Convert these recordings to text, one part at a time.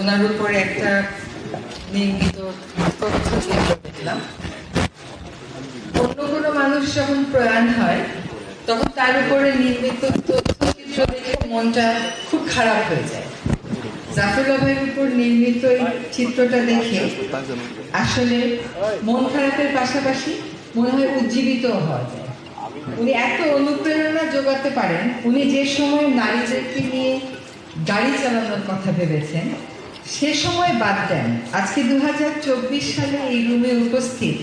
ওনার উপরে একটা অন্য মানুষ যখন প্রয়াণ হয়, তখন তার উপরে নির্মিত তথ্যচিত্র দেখে মনটা খুব খারাপ হয়ে যায়। উপর নির্মিত এই চিত্রটা দেখে আসলে মন খারাপের পাশাপাশি মনে হয় উজ্জীবিত হওয়া যায়। উনি এত অনুপ্রেরণা যোগাতে পারেন, উনি যে সময় নারীদেরকে নিয়ে গাড়ি চালানোর কথা ভেবেছেন সে সময় বাদ দেন। আজকে দুহাজার চব্বিশ সালে এই রুমে উপস্থিত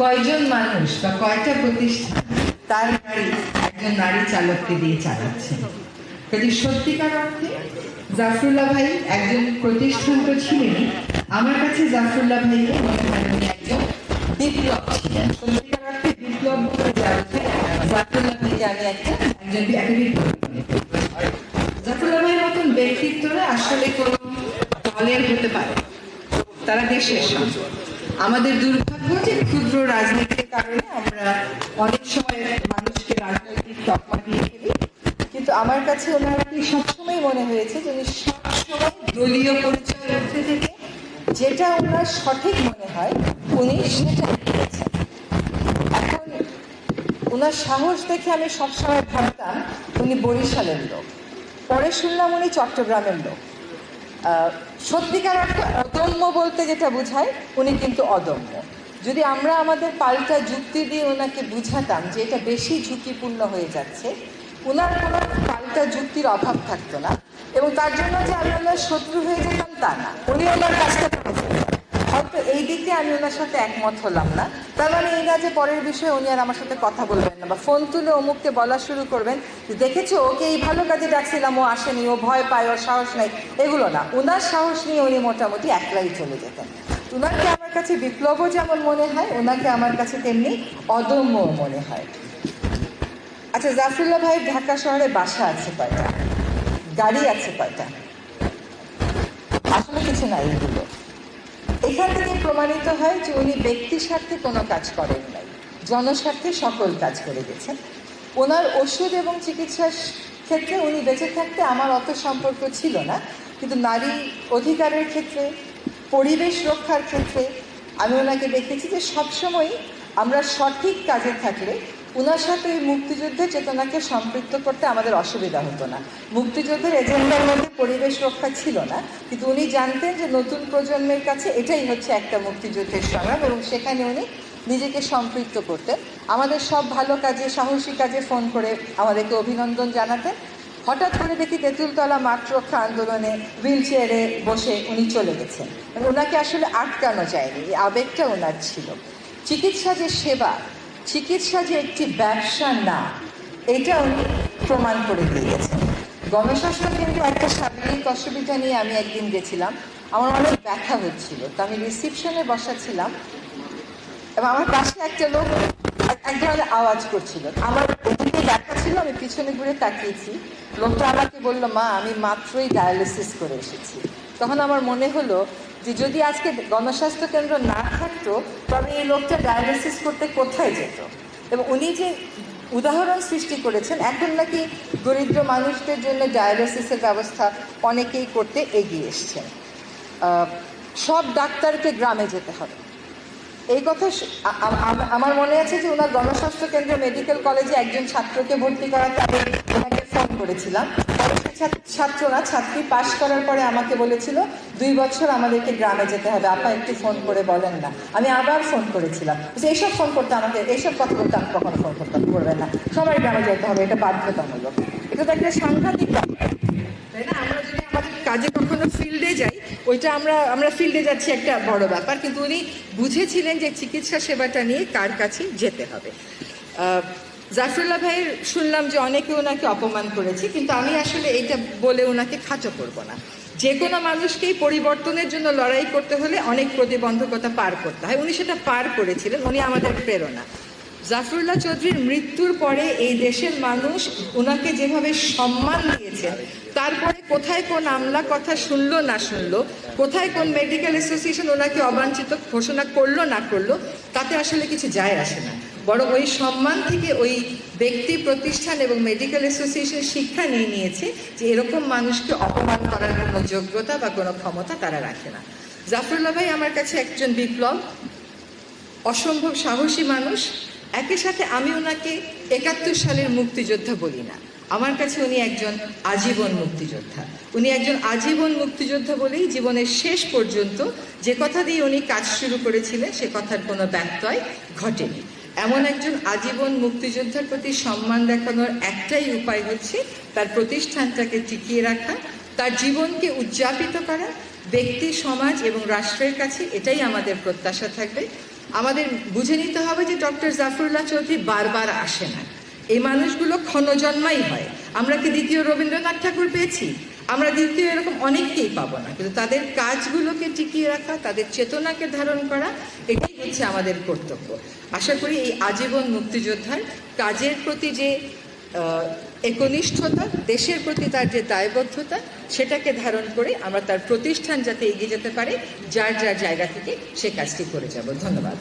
কয়জন মানুষ বা কয়টা প্রতিষ্ঠান? তার গাড়ি একজন নারী চালককে দিয়ে চালাচ্ছেন। কাজে সত্যিকার অর্থে জাফরুল্লাহ ভাই একজন প্রতিষ্ঠান তো ছিলেনই আমার কাছে জাফরুল্লাহ ভাইকে মনে হয় উনি একজন বিপ্লব ছিলেন। সত্যিকার অর্থে বিপ্লব বলে জাফরুল্লাহ ভাই আমি একটা একজন একটা বিপ্লব। জাফরুল্লাহ ভাইয়ের মতন ব্যক্তিত্বরা আসলে কোনো দলের হতে পারে। তারা দেশের আমাদের দুর্ভাগ্য যে ক্ষুদ্র রাজনীতির কারণে আমরা অনেক সময় মানুষকে রাজনৈতিক তকমা দিয়ে ফেলি। কিন্তু আমার কাছে ওনার কি সবসময় মনে হয়েছে যে উনি সবসময় দলীয় পরিচয়ের ঊর্ধ্বে থেকে যেটা ওনার সঠিক মনে হয়, উনি সেটা দিয়েছেন। এখন ওনার সাহস দেখে আমি সবসময় ভাবতাম উনি বরিশালের লোক। পরে শুনলাম উনি চট্টগ্রামের লোক। সত্যিকার অদম্য বলতে যেটা বোঝায়, উনি কিন্তু অদম্য। যদি আমরা আমাদের পাল্টা যুক্তি দিয়ে ওনাকে বুঝাতাম যে এটা বেশি ঝুঁকিপূর্ণ হয়ে যাচ্ছে ওনার কোনো পাল্টা যুক্তির অভাব থাকতো না। এবং তার জন্য যে আমি ওনার শত্রু হয়ে যেতাম তা না। উনি ওনার কাজটা হয়তো এই দিকে আমি ওনার সাথে একমত হলাম না। তার মানে এই না যে পরের বিষয়ে উনি আর আমার সাথে কথা বলবেন না বা ফোন তুলে অমুককে বলা শুরু করবেন দেখেছ, ওকে এই ভালো কাজে ডাকছিলাম, ও আসেনি, ও ভয় পায়, ওর সাহস নেই। এগুলো না। ওনার সাহস নিয়ে উনি মোটামুটি একলাই চলে যেতেন। ওনাকে আমার কাছে বিপ্লবও যেমন মনে হয় ওনাকে আমার কাছে তেমনি অদম্য মনে হয়। আচ্ছা জাফরুল্লাহ ভাই, ঢাকা শহরে বাসা আছে কয়টা? গাড়ি আছে কয়টা? আসলে কিছু নাই। এখান থেকে প্রমাণিত হয় যে উনি ব্যক্তি স্বার্থে কোনো কাজ করেন নাই। জনস্বার্থে সকল কাজ করে গেছেন। ওনার ওষুধ এবং চিকিৎসার ক্ষেত্রে উনি বেঁচে থাকতে আমার অত সম্পর্ক ছিল না, কিন্তু নারী অধিকারের ক্ষেত্রে, পরিবেশ রক্ষার ক্ষেত্রে আমি ওনাকে দেখেছি যে সবসময় আমরা সঠিক কাজে থাকলে ওনার সাথে এই মুক্তিযুদ্ধের চেতনাকে সম্পৃক্ত করতে আমাদের অসুবিধা হতো না। মুক্তিযুদ্ধের এজেন্ডার মধ্যে পরিবেশ রক্ষা ছিল না, কিন্তু উনি জানতেন যে নতুন প্রজন্মের কাছে এটাই হচ্ছে একটা মুক্তিযুদ্ধের সংগ্রাম এবং সেখানে উনি নিজেকে সম্পৃক্ত করতেন। আমাদের সব ভালো কাজে, সাহসী কাজে ফোন করে আমাদেরকে অভিনন্দন জানাতেন। হঠাৎ করে দেখি তেঁতুলতলা মাঠ রক্ষা আন্দোলনে হুইল চেয়ারে বসে উনি চলে গেছেন। মানে ওনাকে আসলে আটকানো যায়নি, এই আবেগটা ওনার ছিল। চিকিৎসা যে সেবা চিকিৎসা যে একটি ব্যবসা না এটা প্রমাণ করে দিয়ে গেছেন গণস্বাস্থ্য কেন্দ্রে একটা শারীরিক অসুবিধা নিয়ে আমি একদিন গেছিলাম, আমার অনেক ব্যথা হচ্ছিল, তো আমি রিসিপশনে বসা ছিলাম এবং আমার পাশে একটা লোক এক ধরনের আওয়াজ করছিল। আমার ওদিকে ব্যথা ছিল, আমি পিছনে ঘুরে তাকিয়েছি। লোকটা আমাকে বলল, মা, আমি মাত্রই ডায়ালিসিস করে এসেছি। তখন আমার মনে হলো যে যদি আজকে গণস্বাস্থ্য কেন্দ্র না থাকতো, তবে এই লোকটা ডায়ালিসিস করতে কোথায় যেত? এবং উনি যে উদাহরণ সৃষ্টি করেছেন, এখন নাকি দরিদ্র মানুষদের জন্য ডায়ালিসিসের ব্যবস্থা অনেকেই করতে এগিয়ে এসছেন। সব ডাক্তারকে গ্রামে যেতে হবে। এই কথা আমার মনে আছে যে ওনার গণস্বাস্থ্য কেন্দ্র মেডিকেল কলেজে একজন ছাত্রকে ভর্তি করাতে আমি ওনাকে ফোন করেছিলাম। সে ছাত্র- পাশ করার পরে আমাকে বলেছিল, দুই বছর আমাদেরকে গ্রামে যেতে হবে। আপা একটু ফোন করে বলেন না। আমি আবার ফোন করেছিলাম। এইসব ফোন করতে আমাকে এইসব কথা বলতে আমি কখনো ফোন করতে করবেন না। সবাই গ্রামে যেতে হবে, এটা বাধ্যতামূলক। এটা তো একটা সাংঘাতিক ব্যাপার, তাই না? আমরা যদি আমাদের কাজে কখনো ফিল্ডে যাই, ওইটা আমরা আমরা ফিল্ডে যাচ্ছি একটা বড় ব্যাপার। কিন্তু উনি বুঝেছিলেন যে চিকিৎসা সেবাটা নিয়ে কার কাছে যেতে হবে। জাফরুল্লাহ ভাইয়ের শুনলাম যে অনেকে ওনাকে অপমান করেছে, কিন্তু আমি আসলে এইটা বলে ওনাকে খাটো করব না। যে কোনো মানুষকেই পরিবর্তনের জন্য লড়াই করতে হলে অনেক প্রতিবন্ধকতা পার করতে হয়। উনি সেটা পার করেছিলেন, উনি আমাদের প্রেরণা। জাফরুল্লাহ চৌধুরীর মৃত্যুর পরে এই দেশের মানুষ ওনাকে যেভাবে সম্মান দিয়েছে, তারপরে কোথায় কোন আমলা কথা শুনলো না শুনলো, কোথায় কোন মেডিকেল অ্যাসোসিয়েশন ওনাকে অবাঞ্ছিত ঘোষণা করল না করল, তাতে আসলে কিছু যায় আসে না। বরং ওই সম্মান থেকে ওই ব্যক্তি, প্রতিষ্ঠান এবং মেডিকেল অ্যাসোসিয়েশন শিক্ষা নিয়ে নিয়েছে যে এরকম মানুষকে অপমান করার কোনো যোগ্যতা বা কোনো ক্ষমতা তারা রাখে না। জাফরুল্লাহ ভাই আমার কাছে একজন বিপ্লব, অসম্ভব সাহসী মানুষ। একই সাথে আমি ওনাকে একাত্তর সালের মুক্তিযোদ্ধা বলি না। আমার কাছে উনি একজন আজীবন মুক্তিযোদ্ধা। উনি একজন আজীবন মুক্তিযোদ্ধা বলেই জীবনের শেষ পর্যন্ত যে কথা দিয়ে উনি কাজ শুরু করেছিলেন, সে কথার কোনো ব্যত্যয় ঘটেনি। এমন একজন আজীবন মুক্তিযোদ্ধার প্রতি সম্মান দেখানোর একটাই উপায় হচ্ছে তার প্রতিষ্ঠানটাকে টিকিয়ে রাখা, তার জীবনকে উদযাপিত করা, ব্যক্তি, সমাজ এবং রাষ্ট্রের কাছে এটাই আমাদের প্রত্যাশা থাকবে। আমাদের বুঝে নিতে হবে যে ডক্টর জাফরুল্লাহ চৌধুরী বারবার আসে না। এই মানুষগুলো ক্ষণজন্মাই হয়। আমরা কি দ্বিতীয় রবীন্দ্রনাথ ঠাকুর পেয়েছি? আমরা দ্বিতীয় এরকম অনেককেই পাবো না। কিন্তু তাদের কাজগুলোকে টিকিয়ে রাখা, তাদের চেতনাকে ধারণ করা, এটাই হচ্ছে আমাদের কর্তব্য। আশা করি এই আজীবন মুক্তিযোদ্ধার কাজের প্রতি যে একনিষ্ঠতা, দেশের প্রতি তার যে দায়বদ্ধতা, সেটাকে ধারণ করে আমরা তার প্রতিষ্ঠান যাতে এগিয়ে যেতে পারে, যার যার জায়গা থেকে সে কাজটি করে যাব। ধন্যবাদ।